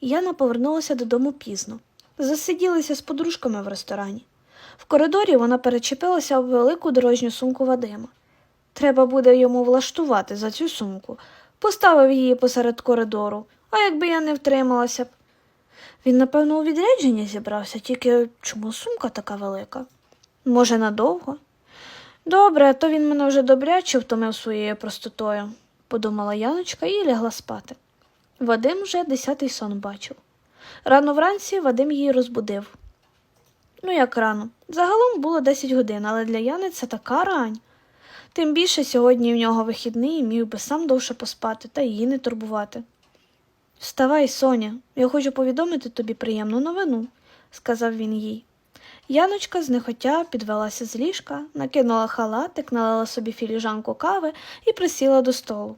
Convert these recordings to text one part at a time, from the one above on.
Яна повернулася додому пізно. Засиділися з подружками в ресторані. В коридорі вона перечепилася об велику дорожню сумку Вадима. Треба буде йому влаштувати за цю сумку. Поставив її посеред коридору, а якби я не втрималася б. Він, напевно, у відрядження зібрався, тільки чому сумка така велика? Може, надовго? Добре, то він мене вже добряче втомив своєю простотою, подумала Яночка і лягла спати. Вадим вже десятий сон бачив. Рано вранці Вадим її розбудив. Ну, як рано. Загалом було 10 годин, але для Яни це така рань. Тим більше сьогодні в нього вихідний міг би сам довше поспати та її не турбувати. Вставай, Соня, я хочу повідомити тобі приємну новину, сказав він їй. Яночка знехотя підвелася з ліжка, накинула халатик, налила собі філіжанку кави і присіла до столу.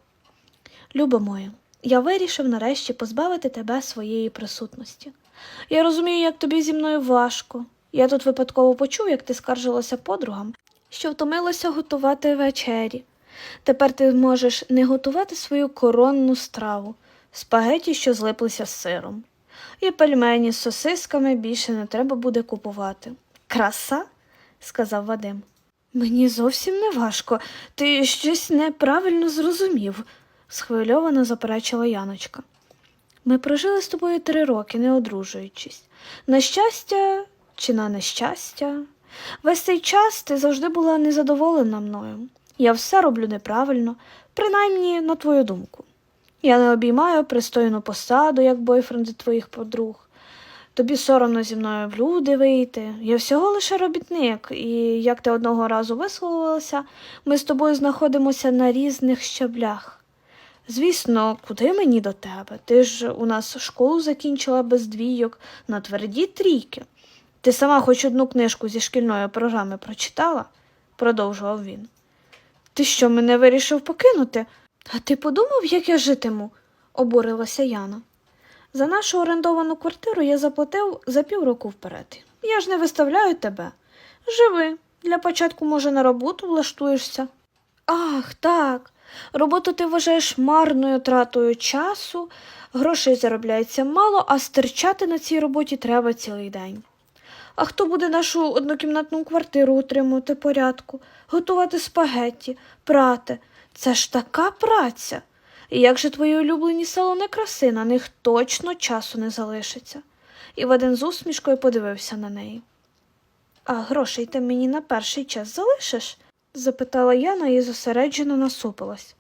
Любо моя, я вирішив нарешті позбавити тебе своєї присутності. Я розумію, як тобі зі мною важко. Я тут випадково почув, як ти скаржилася подругам, що втомилася готувати вечері. Тепер ти можеш не готувати свою коронну страву, спагеті, що злиплися з сиром. І пельмені з сосисками більше не треба буде купувати. Краса? сказав Вадим. Мені зовсім не важко. Ти щось неправильно зрозумів, схвильовано заперечила Яночка. Ми прожили з тобою три роки, не одружуючись. На щастя чи на нещастя, весь цей час ти завжди була незадоволена мною. Я все роблю неправильно, принаймні на твою думку. Я не обіймаю пристойну посаду, як бойфренди твоїх подруг. Тобі соромно зі мною в люди вийти. Я всього лише робітник, і як ти одного разу висловилася, ми з тобою знаходимося на різних щаблях. Звісно, куди мені до тебе? Ти ж у нас школу закінчила без двійок на тверді трійки. Ти сама хоч одну книжку зі шкільної програми прочитала? продовжував він. Ти що, мене вирішив покинути? А ти подумав, як я житиму? обурилася Яна. За нашу орендовану квартиру я заплатив за півроку вперед. Я ж не виставляю тебе. Живи. Для початку, може, на роботу влаштуєшся. Ах, так. Роботу ти вважаєш марною тратою часу, грошей заробляється мало, а стирчати на цій роботі треба цілий день. А хто буде нашу однокімнатну квартиру утримувати порядку, готувати спагетті, прати? Це ж така праця. І як же твої улюблені салони краси, на них точно часу не залишиться. І Вадим з усмішкою подивився на неї. А грошей ти мені на перший час залишиш? Запитала Яна і зосереджено насупилась.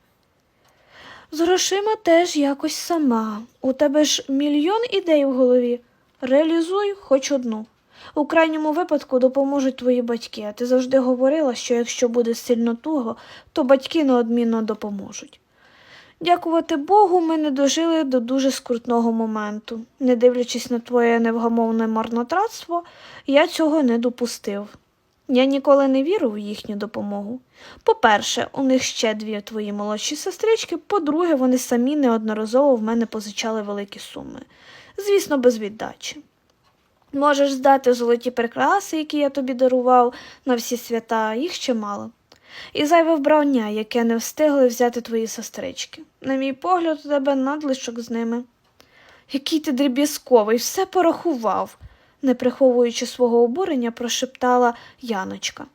З грошима теж якось сама. У тебе ж мільйон ідей в голові. Реалізуй хоч одну. У крайньому випадку допоможуть твої батьки, а ти завжди говорила, що якщо буде сильно туго, то батьки неодмінно допоможуть. Дякувати Богу, ми не дожили до дуже скрутного моменту. Не дивлячись на твоє невгамовне марнотратство, я цього не допустив. Я ніколи не вірив у їхню допомогу. По-перше, у них ще дві твої молодші сестрички, по-друге, вони самі неодноразово в мене позичали великі суми, звісно, без віддачі. Можеш здати золоті прикраси, які я тобі дарував на всі свята, їх чимало. І зайве вбрання, яке не встигли взяти твої сестрички. На мій погляд, у тебе надлишок з ними. Який ти дріб'язковий, все порахував, не приховуючи свого обурення, прошептала Яночка.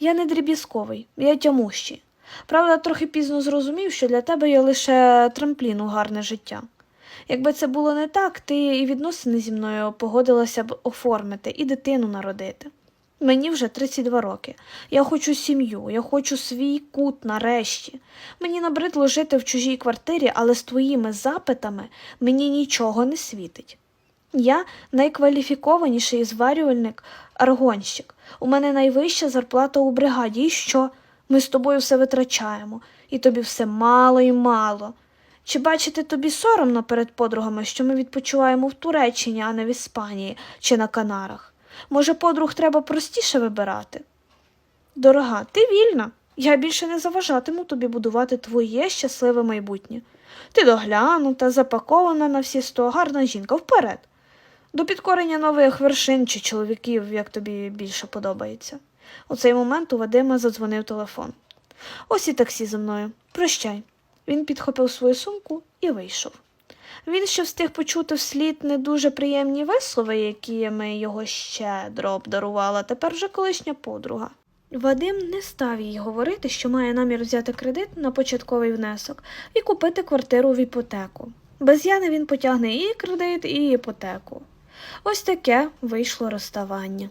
Я не дріб'язковий, я тямущий. Правда, трохи пізно зрозумів, що для тебе я лише трамплін у гарне життя. Якби це було не так, ти і відносини зі мною погодилася б оформити і дитину народити. Мені вже 32 роки. Я хочу сім'ю, я хочу свій кут нарешті. Мені набридло жити в чужій квартирі, але з твоїми запитами мені нічого не світить. Я найкваліфікованіший зварювальник аргонщик. У мене найвища зарплата у бригаді. І що? Ми з тобою все витрачаємо, і тобі все мало і мало. Чи бачити тобі соромно перед подругами, що ми відпочиваємо в Туреччині, а не в Іспанії чи на Канарах? Може, подруг треба простіше вибирати? Дорога, ти вільна. Я більше не заважатиму тобі будувати твоє щасливе майбутнє. Ти доглянута, запакована на всі сто, гарна жінка вперед. До підкорення нових вершин чи чоловіків, як тобі більше подобається. У цей момент у Вадима задзвонив телефон. Ось і таксі за мною. Прощай. Він підхопив свою сумку і вийшов. Він ще встиг почути вслід не дуже приємні вислови, якими його щедро обдарувала тепер вже колишня подруга. Вадим не став їй говорити, що має намір взяти кредит на початковий внесок і купити квартиру в іпотеку. Без Яни він потягне і кредит, і іпотеку. Ось таке вийшло розставання.